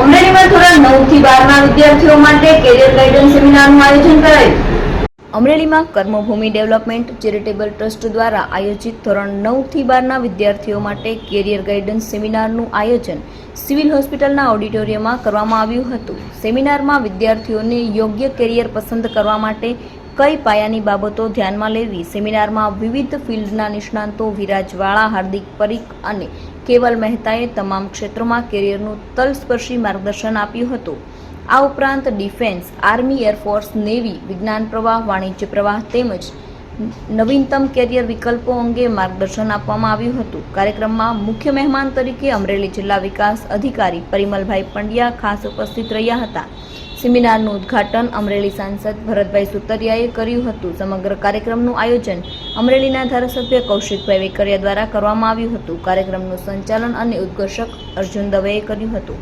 અમરેલીમાં ધોરણ નવથી બારના વિદ્યાર્થીઓ માટે કેરિયર ગાઈડન્સ સેમિનારનું આયોજન કરાયું. અમરેલીમાં કર્મભૂમિ ડેવલપમેન્ટ ચેરિટેબલ ટ્રસ્ટ દ્વારા આયોજિત ધોરણ નવથી બારના વિદ્યાર્થીઓ માટે કેરિયર ગાઈડન્સ સેમિનારનું આયોજન સિવિલ હોસ્પિટલના ઓડિટોરિયમમાં કરવામાં આવ્યું હતું. સેમિનારમાં વિદ્યાર્થીઓને યોગ્ય કેરિયર પસંદ કરવા માટે કઈ પાયાની બાબતો ધ્યાનમાં લેવી? સેમિનારમાં વિવિધ ફિલ્ડના નિષ્ણાંતો વિરાજ વાળા હાર્દિક પરીખ અને કેવલ મહેતાએ તમામ ક્ષેત્રોમાં કેરિયરનું તલસ્પર્શી માર્ગદર્શન આપ્યું હતું. આ ઉપરાંત ડિફેન્સ, આર્મી, એરફોર્સ, નેવી, વિજ્ઞાન પ્રવાહ, વાણિજ્ય પ્રવાહ તેમજ નવીનતમ કેરિયર વિકલ્પો અંગે માર્ગદર્શન આપવામાં આવ્યું હતું. કાર્યક્રમમાં મુખ્ય મહેમાન તરીકે અમરેલી જિલ્લા વિકાસ અધિકારી પરિમલભાઈ પંડ્યા ખાસ ઉપસ્થિત રહ્યા હતા. સેમિનારનું ઉદ્ઘાટન અમરેલી સાંસદ ભરતભાઈ સુતરિયાએ કર્યું હતું. સમગ્ર કાર્યક્રમનું આયોજન અમરેલીના ધારાસભ્ય કૌશિકભાઈ વેકરિયા દ્વારા કરવામાં આવ્યું હતું. કાર્યક્રમનું સંચાલન અને ઉદ્ઘોષક અર્જુન દવેએ કર્યું હતું.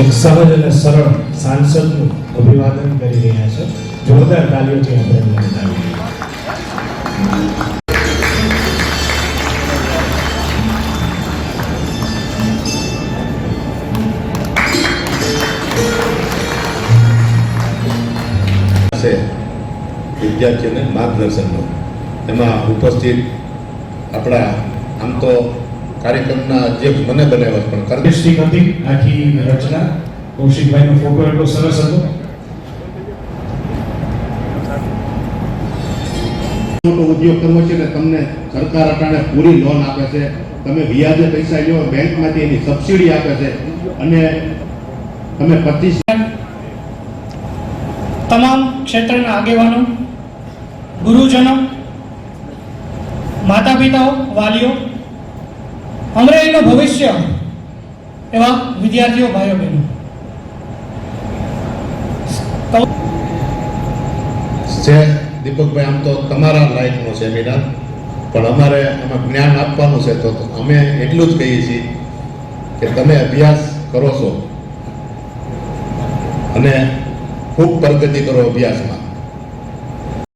એક સહજ અને સરળ સાંસદનું અભિવાદન કરી રહ્યા છે. જોરદાર તાલીઓથી આપણે છે વિદ્યાર્થીઓને માર્ગદર્શનનો. એમાં ઉપસ્થિત આપણા આમ તો કાર્યક્રમના અધ્યક્ષ મને બનાવ્યા પણ કર હતી આખી રચના. કૌશિકભાઈનો ફોટો એટલો સરસ હતો. મોટો ઉદ્યોગ કરવો છે ને તમને સરકાર અટાણે પૂરી લોન આપે છે. તમે વ્યાજે પૈસા લ્યો બેંકમાંથી એની સબસિડી આપે છે. અને તમે પચીસ તમામ ક્ષેત્રના આગેવાનો, ગુરુજનો માતા પિતાઓ વાલીઓ, અમરેલીનું ભવિષ્ય એવા વિદ્યાર્થીઓ ભાઈઓ બહેનો છે, દીપકભાઈ, આમ તો તમારા લાયકનો સેમિનાર પણ અમારે આમાં જ્ઞાન આપવાનું છે, તો અમે એટલું જ કહીએ છીએ કે તમે અભ્યાસ કરો છો. અને ખૂબ પ્રગતિ કરો અભ્યાસમાં.